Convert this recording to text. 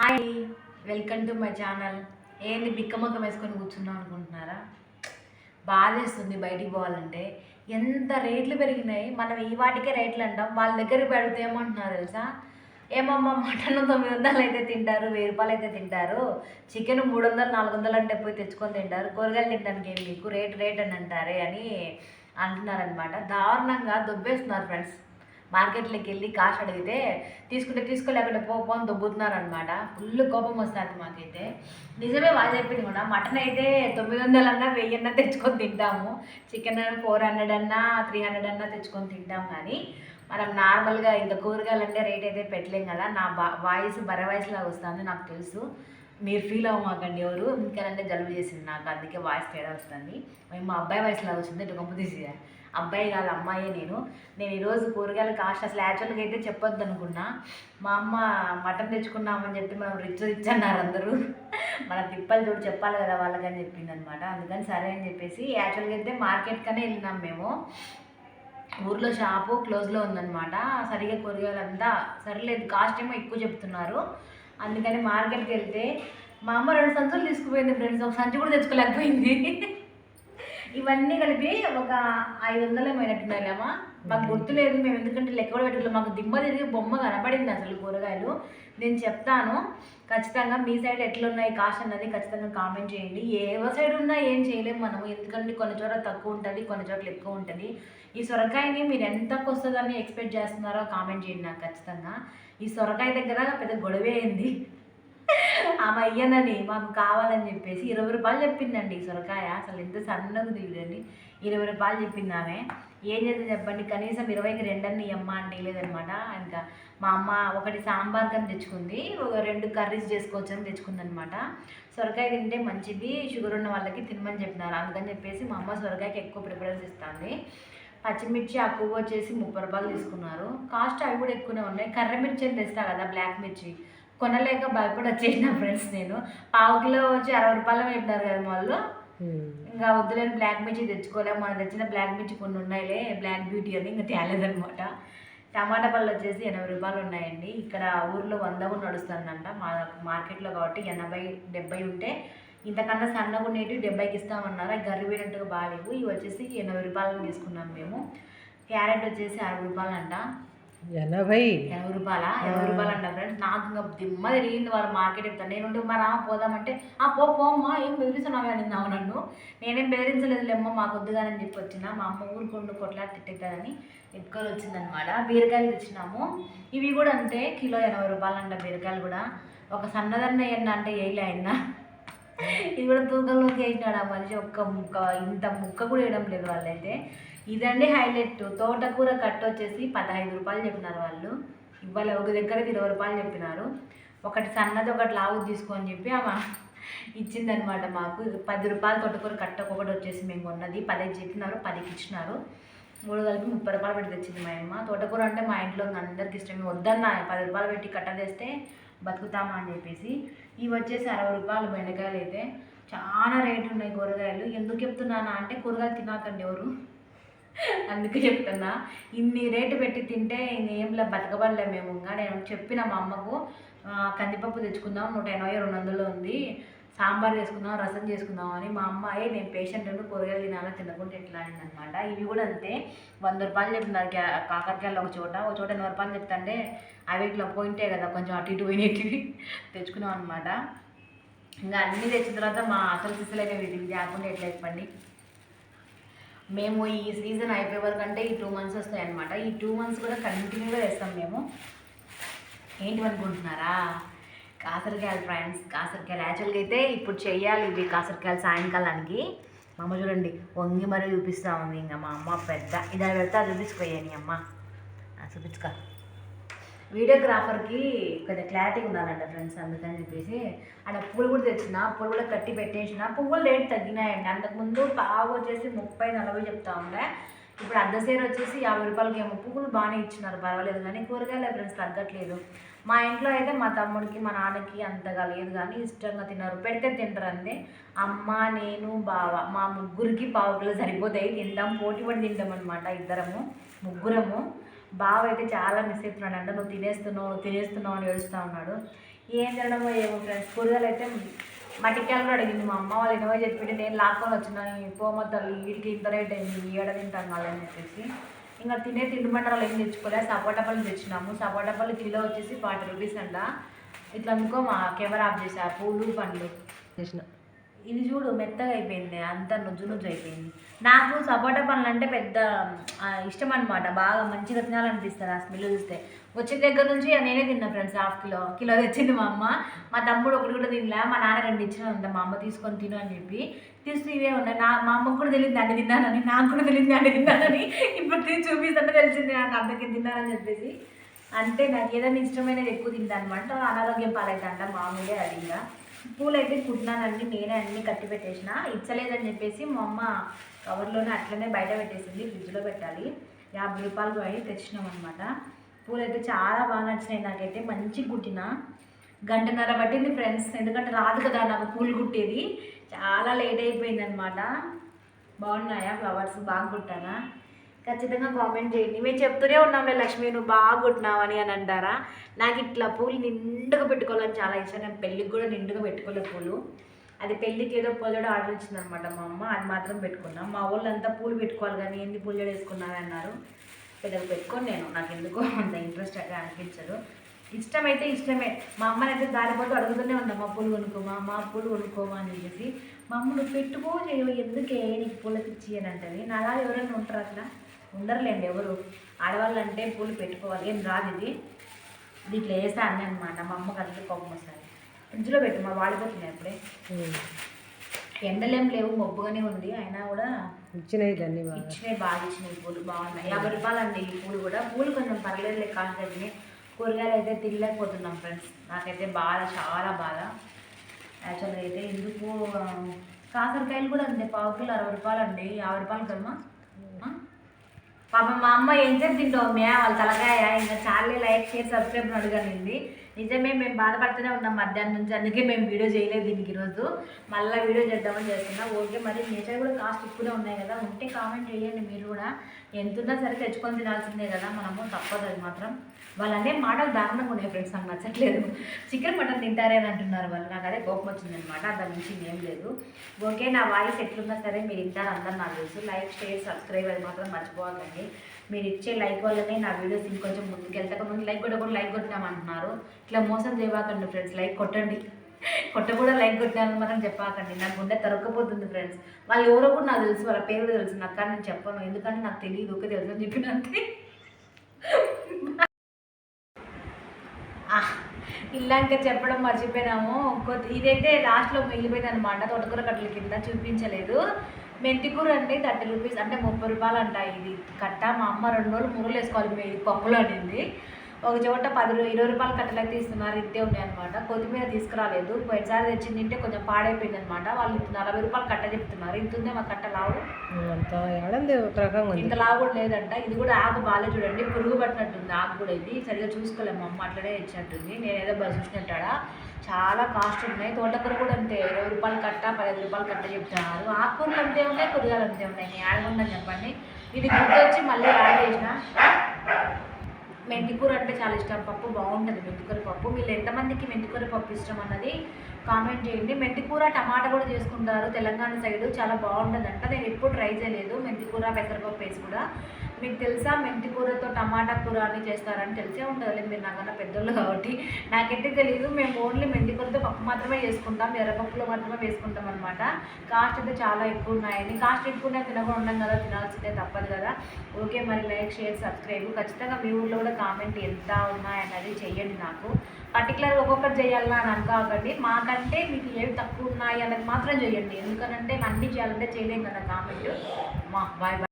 Hi welcome to my channel. ఏంది బిక్కమక్కం వేసుకొని కూర్చున్నాం అనుకుంటున్నారా? బాధేస్తుంది బయటికి పోవాలంటే. ఎంత రేట్లు పెరిగినాయి? మనం ఈ వాటికే రేట్లు అంటాం. వాళ్ళ దగ్గరికి పెడితే ఏమంటున్నారు తెలుసా? ఏమమ్మా మటన్ తొమ్మిది వందలు అయితే తింటారు వెయ్యి రూపాయలు అయితే తింటారు చికెన్ మూడు వందలు నాలుగు వందలు అంటే పోయి తెచ్చుకొని తింటారు కూరగాయలు తినడానికి ఏం మీకు రేట్ రేట్ అని అంటారే అని అంటున్నారనమాట దారుణంగా దొబ్బేస్తున్నారు ఫ్రెండ్స్. మార్కెట్లోకి వెళ్ళి కాస్ట్ అడిగితే తీసుకుంటే తీసుకోలేకుండా పో అని దొబ్బుతున్నారు అనమాట ఫుల్ కోపం వస్తుంది మాకైతే. నిజమే బాగా చెప్పింది కూడా మటన్ అయితే తొమ్మిది వందలు అన్నా వెయ్యి అన్నా తెచ్చుకొని తింటాము. చికెన్ ఫోర్ హండ్రెడ్ అన్నా త్రీ హండ్రెడ్ అన్నా తెచ్చుకొని తింటాం కానీ మనం నార్మల్గా ఇంత కూరగాయలు అంటే రేట్ అయితే పెట్టలేం కదా. నా బా వాయిస్ బర వాయిస్ లాగా వస్తుంది నాకు తెలుసు. మీరు ఫీల్ అవ్వమాకండి ఎవరు? ఎందుకంటే జలుబు చేసింది నాకు. అందుకే వాయిస్ తేడా వస్తుంది మేము మా అబ్బాయి వాయిస్ లాగా వచ్చింది ఇటు గొప్ప తీసి అబ్బాయి కాదు అమ్మాయే నేను. నేను ఈరోజు కూరగాయల కాస్ట్ అసలు యాక్చువల్గా అయితే చెప్పొద్దు అనుకున్నా. మా అమ్మ మటన్ తెచ్చుకున్నామని చెప్పి మనం రిచ్ రిచ్ అన్నారు అందరూ. మన తిప్పలు చూడు చెప్పాలి కదా వాళ్ళకని చెప్పింది అనమాట అందుకని సరే అని చెప్పేసి యాక్చువల్గా అయితే మార్కెట్కనే వెళ్ళినాం మేము. ఊర్లో షాపు క్లోజ్లో ఉందన్నమాట సరిగా కూరగాయలు అంతా సరిలేదు. కాస్ట్ ఏమో ఎక్కువ చెప్తున్నారు. అందుకని మార్కెట్కి వెళ్తే మా అమ్మ రెండు సంచులు తీసుకుపోయింది ఫ్రెండ్స్. ఒక సంచి కూడా తెచ్చుకోలేకపోయింది. ఇవన్నీ కలిపి ఒక ఐదు వందలు ఏమైనట్టున్నాయిలేమా మాకు గుర్తులేదు మేము ఎందుకంటే లెక్క కూడా పెట్టలేదు మాకు దిమ్మ తిరిగి బొమ్మ కనపడింది అసలు కూరగాయలు. నేను చెప్తాను ఖచ్చితంగా మీ సైడ్ ఎట్లున్నాయి కాస్ట్ అన్నది ఖచ్చితంగా కామెంట్ చేయండి. ఏ సైడ్ ఉన్నా ఏం చేయలేము మనం ఎందుకంటే కొన్ని చోట్ల తక్కువ ఉంటుంది కొన్ని చోట్ల ఎక్కువ ఉంటుంది. ఈ సొరకాయని మీరు ఎంతకు వస్తుందని ఎక్స్పెక్ట్ చేస్తున్నారో కామెంట్ చేయండి నాకు ఖచ్చితంగా. ఈ సొరకాయ దగ్గర పెద్ద గొడవే అయింది. ఆమె అయ్యనని మాకు కావాలని చెప్పేసి ఇరవై రూపాయలు చెప్పిందండి ఈ సొరకాయ. అసలు ఎంత సన్నగా దిగుదండి ఇరవై రూపాయలు చెప్పింది ఆమె. ఏం చేస్తే చెప్పండి. కనీసం ఇరవైకి రెండన్ని అమ్మ అంటే లేదనమాట ఇంకా మా అమ్మ ఒకటి సాంబార్ కని తెచ్చుకుంది. ఒక రెండు కర్రీస్ చేసుకోవచ్చు అని తెచ్చుకుందనమాట సొరకాయ తింటే మంచిది. షుగర్ ఉన్న వాళ్ళకి తినమని చెప్పినారు. అందుకని చెప్పేసి మా అమ్మ సొరకాయకి ఎక్కువ ప్రిఫరెన్స్ ఇస్తుంది. పచ్చిమిర్చి ఆ పువ్వు వచ్చేసి ముప్పై రూపాయలు తీసుకున్నారు. కాస్ట్ అవి కూడా ఎక్కువనే ఉన్నాయి. కర్ర మిర్చి అని తెస్తా కదా బ్లాక్ మిర్చి. కొనలేక భయపడి వచ్చేసిన ఫ్రెండ్స్ నేను. పావు కిలో వచ్చి అరవై రూపాయలు పెట్టినారు కదా వాళ్ళు. ఇంకా వద్దులేని బ్లాక్ మిర్చి తెచ్చుకోలేము. మనం తెచ్చిన బ్లాక్ మిర్చి కొన్ని ఉన్నాయిలే బ్లాక్ బ్యూటీ అని ఇంకా తేలేదనమాట టమాటా పళ్ళు వచ్చేసి ఎనభై రూపాయలు ఉన్నాయండి. ఇక్కడ ఊర్లో వంద నడుస్తుందంట. మా మార్కెట్లో కాబట్టి ఎనభై డెబ్బై ఉంటే ఇంతకన్నా సన్నగా ఉండేవి డెబ్బైకి ఇస్తామన్నారు. అవి గర్రి పోయినట్టుగా బాగాలేవు. ఇవి వచ్చేసి ఎనభై రూపాయలు తీసుకున్నాం మేము. క్యారెట్ వచ్చేసి అరవై రూపాయలు అంట ఎనభై? ఎనభై రూపాయల? ఎనభై రూపాయలు అంట ఫ్రెండ్స్ నాకు ఇంకా దిమ్మ తిరిగింది వాళ్ళు మార్కెట్ చెప్తాను నేను మరి ఆ పోదామంటే ఆ పో పోమ్మా ఏం బెదిరిస్తున్నావు? అని అన్నావు నన్ను నేనేం బెదిరించలేదులేమ్మా మాకు వద్దుగానని చెప్పి వచ్చిన. మా అమ్మ ఊరుకుండు కొట్లాడి తిట్టేద్దాదని ఎత్తుకొని వచ్చిందనమాట. బీరకాయలు తెచ్చినాము. ఇవి కూడా అంతే కిలో ఎనభై రూపాయలు అంట బీరకాయలు కూడా. ఒక సన్నదన్న అంటే వేయలే ఆయన ఇది కూడా తూకంలోకి వేసినాడు ఆ మనిషి. ఒక్క ముక్క ఇంత ముక్క కూడా వేయడం లేదు వాళ్ళైతే. ఇదండి హైలైట్. తోటకూర కట్ట వచ్చేసి పదహైదు రూపాయలు చెప్పినారు వాళ్ళు. ఇవాళ ఒక దగ్గర ఇరవై రూపాయలు చెప్పినారు. ఒకటి సన్నది ఒకటి లావు తీసుకొని చెప్పి ఆమె ఇచ్చిందనమాట మాకు. పది రూపాయలు తోటకూర కట్ట ఒకటి వచ్చేసి మేము కొన్నది. పదహైదు చెప్పినారు పదికి ఇచ్చినారు. మూడు కలిపి ముప్పై రూపాయలు పెట్టి తెచ్చింది మా అమ్మ. తోటకూర అంటే మా ఇంట్లో అందరికి ఇష్టం వద్దన్న పది రూపాయలు పెట్టి కట్ట తెస్తే బతుకుతామా అని చెప్పేసి ఇవి వచ్చేసి అరవై రూపాయలు బెండకాయలు అయితే చాలా రేటు ఉన్నాయి కూరగాయలు. ఎందుకు చెప్తున్నానా అంటే కూరగాయలు తినాకండి ఎవరు? అందుకే చెప్తున్నా. ఇన్ని రేటు పెట్టి తింటే ఇంకేంలా బతకబడలే మేము. ఇంకా నేను చెప్పిన మా అమ్మకు కందిపప్పు తెచ్చుకుందాం. నూట ఎనభై రెండు వందలు ఉంది. సాంబార్ చేసుకుందాం రసం చేసుకుందాం అని మా అమ్మాయి నేను పేషెంట్ కూరగాయలు తినాలని తినకుండా ఎట్లా? అనమాట ఇవి కూడా అంతే. వంద రూపాయలు చెప్తున్నారు కాకరకాయలు ఒక చోట ఒక చోట ఎనభై రూపాయలు చెప్తుంటే అవి ఇట్లా పోయింటే కదా కొంచెం అటు ఇటు పోయినవి తెచ్చుకున్నాం అనమాట ఇంకా అన్నీ తెచ్చిన తర్వాత మా అసలు సిసలైన వీటికి లేకుండా ఎట్లా చెప్పండి? మేము ఈ సీజన్ అయిపోయే వరకు అంటే ఈ టూ మంత్స్ వస్తాయి అనమాట ఈ టూ మంత్స్ కూడా కంటిన్యూగా వేస్తాం మేము. ఏంటి అనుకుంటున్నారా? కాసరకాయలు ఫ్రెండ్స్ కాసరకాయలు. యాక్చువల్గా అయితే ఇప్పుడు చెయ్యాలి ఇవి కాసరకాయలు సాయంకాలానికి. మా అమ్మ చూడండి వంగి మరీ చూపిస్తూ ఉంది ఇంకా మా అమ్మ పెద్ద. ఇదా అది చూపించుకోయాను అమ్మ. చూపించుక చూపించుకో. వీడియోగ్రాఫర్కి కొంచెం క్లారిటీ ఉండాలంట ఫ్రెండ్స్ అందుకని చెప్పేసి. ఆడ పూలు కూడా తెచ్చిన పూలు కూడా కట్టి పెట్టేసిన. పువ్వులు రేట్ తగ్గినాయండి. అంతకుముందు పావు వచ్చేసి ముప్పై నలభై చెప్తా ఉండే. ఇప్పుడు అర్ధ సేరు వచ్చేసి యాభై రూపాయలకి ఏమో పువ్వులు బాగానే ఇచ్చినారు పర్వాలేదు కానీ కూరగాయలు ఫ్రెండ్స్ తగ్గట్లేదు. మా ఇంట్లో అయితే మా తమ్ముడికి మా నాన్నకి అంతగా లేదు కానీ ఇష్టంగా తిన్నారు. పెడితే తింటారు అంతే అమ్మ నేను బావ మా ముగ్గురికి పావు కిలో సరిపోతాయి. తింటాం పోటీ పడి తింటాం అనమాట ఇద్దరము ముగ్గురము. బావ అయితే చాలా మిస్ అవుతున్నాడు అంటే నువ్వు తినేస్తున్నావు తినేస్తున్నావు అని ఏడుస్తూ ఉన్నాడు. ఏం తినడమో ఏమో ఫ్రెండ్స్ కూరగాయలు అయితే మటికాయలు కూడా అడిగింది మా అమ్మ వాళ్ళు ఎన్నో చెప్పింటే నేను లాక్కొని వచ్చిన పోమ తల్లి వీటికి ఇంత రేట్ అయింది ఏడ తింటాను వాళ్ళని అని చెప్పేసి. ఇంకా తినే తిండి మంటలు ఏం తెచ్చుకోలే సపోటా పళ్ళు తెచ్చినాము. సపోటా పళ్ళు కిలో వచ్చేసి ఫార్టీ రూపీస్ అంట. ఇట్లా అనుకో మా కెమెరా ఆఫ్ చేసా పూలు పండ్లు. చేసిన. ఇది చూడు మెత్తగా అయిపోయింది అంత నుజ్జు నుజ్జు అయిపోయింది. నాకు సపోటా పండ్లు అంటే పెద్ద ఇష్టం అనమాట బాగా మంచిగా తినాలనిపిస్తుంది ఆ స్మెల్ చూస్తే. వచ్చిన దగ్గర నుంచి నేనే తిన్నా ఫ్రెండ్స్ హాఫ్ కిలో కిలో తెచ్చింది మా అమ్మ. మా తమ్ముడు ఒకటి కూడా తినలే మా నాన్న రెండు ఇచ్చిన ఉందా మా అమ్మ తీసుకొని తిను అని చెప్పి. తీస్తూ ఇవే ఉన్నాయి. నా మా అమ్మకు కూడా తెలియదు అన్ని తిన్నానని నాకు కూడా తెలియదు అన్ని తిన్నానని. ఇప్పుడు తిని చూపిస్తుంటే తెలిసింది నాకు అందరికి తిన్నానని చెప్పేసి. అంటే నాకు ఏదైనా ఇష్టమైనది ఎక్కువ తింటాను అనమాట అనారోగ్యం పాలైతే మామూలుగా అడిగా పూలు అయితే కుట్టినానండి. నేనే అన్ని కట్టి పెట్టేసిన. ఇచ్చలేదని చెప్పేసి మా అమ్మ కవర్లోనే అట్లనే బయట పెట్టేసింది ఫ్రిడ్జ్లో పెట్టాలి. యాభై రూపాయలు అయ్యి తెచ్చినాం అనమాట పూలు అయితే చాలా బాగా నచ్చినాయి నాకైతే. మంచి కుట్టిన. గంటన్నర పట్టింది ఫ్రెండ్స్. ఎందుకంటే రాదు కదా నాకు పూలు కుట్టేది. చాలా లేట్ అయిపోయింది అనమాట బాగున్నాయా ఫ్లవర్స్? బాగా కుట్టానా? ఖచ్చితంగా కామెంట్ చేయండి. మేము చెప్తూనే ఉన్నాంలే లక్ష్మి నువ్వు బాగా కుట్టినావని అని అంటారా? నాకు ఇట్లా పూలు నిండుగా పెట్టుకోవాలని చాలా ఇష్టం. నేను పెళ్ళికి కూడా నిండుగా పెట్టుకోలే పూలు. అది పెళ్ళికి ఏదో పూలజడ ఆర్డర్ ఇచ్చిందనమాట మా అమ్మ. అది మాత్రం పెట్టుకున్నాం. మా వాళ్ళంతా పూలు పెట్టుకోవాలి కానీ ఏంది పూలజడ వేసుకున్నారని అన్నారు. పెద్దగా పెట్టుకొని నేను. నాకు ఎందుకో అంత ఇంట్రెస్ట్ అయితే అనిపించదు. ఇష్టమైతే ఇష్టమే. మా అమ్మని అయితే దారిపోతూ అడుగుతూనే ఉన్నాం మా పూలు కొనుక్కోమా మా పూలు కొనుక్కోమా అని చెప్పేసి. మా అమ్మ నువ్వు పెట్టుకో ఎందుకే నీకు పూలకి అని అంటది. నా అలా ఎవరైనా ఉంటారు అట్లా? ఉండరులేండి ఎవరు. ఆడవాళ్ళు అంటే పూలు పెట్టుకోవాలి. ఏం రాదు ఇది. దీంట్లో వేసా అన్నీ అనమాట మా అమ్మకి అంతే కోపం వస్తుంది. ఫ్రిడ్జ్లో పెట్టు మా వాడిపోతున్నాయి అప్పుడే ఎండలేం లేవు మబ్బుగానే ఉంది. అయినా కూడా ఇచ్చినాయి అన్ని బాగా. ఇచ్చినాయి బాగా ఇచ్చినాయి పూలు. బాగున్నాయి. యాభై రూపాయలు అండి ఈ పూలు కూడా. పూలు కొంచెం పర్లేదు కాస్ట్ తగ్గినాయి కూరగాయలు అయితే తినలేకపోతున్నాం ఫ్రెండ్స్. నాకైతే బాధ చాలా బాధ. యాక్చువల్గా అయితే ఎందుకు కాకరకాయలు కూడా అంతే. పావు కిలో అరవై రూపాయలు అండి యాభై రూపాయలు కదమ్మా ఆ? పాపం మా అమ్మ ఏం చెప్పి తింటావు మే వాళ్ళ తలకాయ ఇంకా చాలే లైక్ షేర్ సబ్స్క్రైబ్ అడగనింది నిజమే మేము బాధపడుతూనే ఉన్నాం మధ్యాహ్నం నుంచి అందుకే మేము వీడియో చేయలేదు దీనికి ఈరోజు. మళ్ళీ వీడియో చేద్దామని చేస్తున్నాం. ఓకే మరి నేచర్ కూడా కాస్ట్ ఎక్కువనే ఉన్నాయి కదా. ఉంటే కామెంట్ చేయండి మీరు కూడా. ఎంతున్నా సరే తెచ్చుకొని తినాల్సిందే కదా. మనము తప్పదు అది మాత్రం. వాళ్ళు అనే మాటలు దారుణంగా ఉన్నాయి ఫ్రెండ్స్ నాకు నచ్చట్లేదు. చికెన్ మటన్ తింటారే అని అంటున్నారు వాళ్ళు. నాకు అదే కోపం వచ్చిందనమాట అంత నుంచి ఏం లేదు. ఓకే నా వాయిస్ ఎట్లున్నా సరే మీరు ఇంటారు అందరు నాకు తెలుసు. లైక్ షేర్ సబ్స్క్రైబ్ అది మాత్రం మర్చిపోకండి మీరు ఇచ్చే లైక్ వల్లనే నా వీడియోస్ ఇంకొంచెం ముందుకు వెళ్తాక ముందు లైక్ కొట్టకుండా లైక్ కొట్టినామంటున్నారు. ఇట్లా మోసం చేయబాకండి ఫ్రెండ్స్ లైక్ కొట్టండి. కొట్ట కూడా లైక్ కొట్టాలని మాత్రం చెప్పాకండి నాకు గుండె తరగకపోతుంది ఫ్రెండ్స్. వాళ్ళు ఎవరో కూడా నాకు తెలుసు వాళ్ళ పేరు తెలుసు. నాకు కానీ నేను చెప్పను. ఎందుకంటే నాకు తెలియదు ఒక తెలుసు అని చెప్పినంతే ఇంకా చెప్పడం మర్చిపోయినాము. కొద్ది ఇదైతే లాస్ట్లో మిగిలిపోయింది అనమాట తోటకూర కట్టల కింద చూపించలేదు. మెంతికూర అండి థర్టీ రూపీస్ అంటే ముప్పై రూపాయలు అంట ఇది. కట్ట. మా అమ్మ రెండు రోజులు మురలు వేసుకోవాలి మీ పప్పులో అనింది. ఒక చోట పది ఇరవై రూపాయల కట్టలు అయితే ఇస్తున్నారు ఇంతే ఉన్నాయి అనమాట కొత్తిమీర తీసుకురాలేదు. పోయినసారి తెచ్చింది తింటే కొంచెం పాడైపోయింది అనమాట వాళ్ళు ఇప్పుడు నలభై రూపాయలు కట్ట చెప్తున్నారు. ఇంత ఉందే మా కట్ట లావు? ఇంత లావు కూడా లేదంట. ఇది కూడా ఆకు బాగాలే చూడండి. పురుగు పట్టినట్టుంది ఆకు కూడా ఇది. సరిగా చూసుకోలేము. అమ్మ అట్లనే ఇచ్చినట్టుంది. నేను ఏదో బస్ చూసినట్టాడా? చాలా కాస్ట్ ఉన్నాయి. తోటకూర కూడా అంతే. ఇరవై రూపాయలు కట్ట పదిహేను రూపాయలు కట్ట చెప్తున్నారు. ఆకుకూరలు అంతే ఉన్నాయి కూరగాయలు అంతే ఉన్నాయి. నేను యాడ్ చెప్పండి. ఇది గుర్తొచ్చి మళ్ళీ యాడ్ చేసిన? మెంతికూర అంటే చాలా ఇష్టం. పప్పు బాగుంటుంది మెంతికూర పప్పు. మీరు ఎంతమందికి మెంతికూర పప్పు ఇష్టం అన్నది కామెంట్ చేయండి. మెంతికూర టమాటా కూడా చేసుకుంటారు. తెలంగాణ సైడ్ చాలా బాగుంటుందంట. నేను ఎప్పుడు ట్రై చేయలేదు. మెంతికూర పెసరపప్పు వేసి కూడా. మీకు తెలుసా? మెంతికూరతో టమాటా కూర అని చేస్తారని తెలిసే ఉంటుంది మీరు నాకన్నా పెద్దోళ్ళు కాబట్టి. నాకైతే తెలియదు మేము ఓన్లీ మెంతికూరతో పప్పు మాత్రమే చేసుకుంటాం. ఎర్రపప్పులో మాత్రమే వేసుకుంటాం అనమాట కాస్ట్ అయితే చాలా ఎక్కువ ఉన్నాయని కాస్ట్ ఎక్కువ ఉన్నాయి తినకుండా ఉన్నాం కదా తినాల్సిందే తప్పదు కదా. ఓకే మరి లైక్ షేర్ సబ్స్క్రైబ్. ఖచ్చితంగా మీ ఊళ్ళో కూడా కామెంట్ ఎంత ఉన్నాయన్నది చెయ్యండి నాకు. పర్టికులర్గా ఒక్కొక్కటి చేయాలని అని అనుకోకండి. మాకంటే మీకు ఏవి తక్కువ ఉన్నాయి అన్నది మాత్రం చేయండి ఎందుకనంటే అన్నీ చేయాలంటే చేయలేం కదా కామెంట్. మా బాయ్ బాయ్.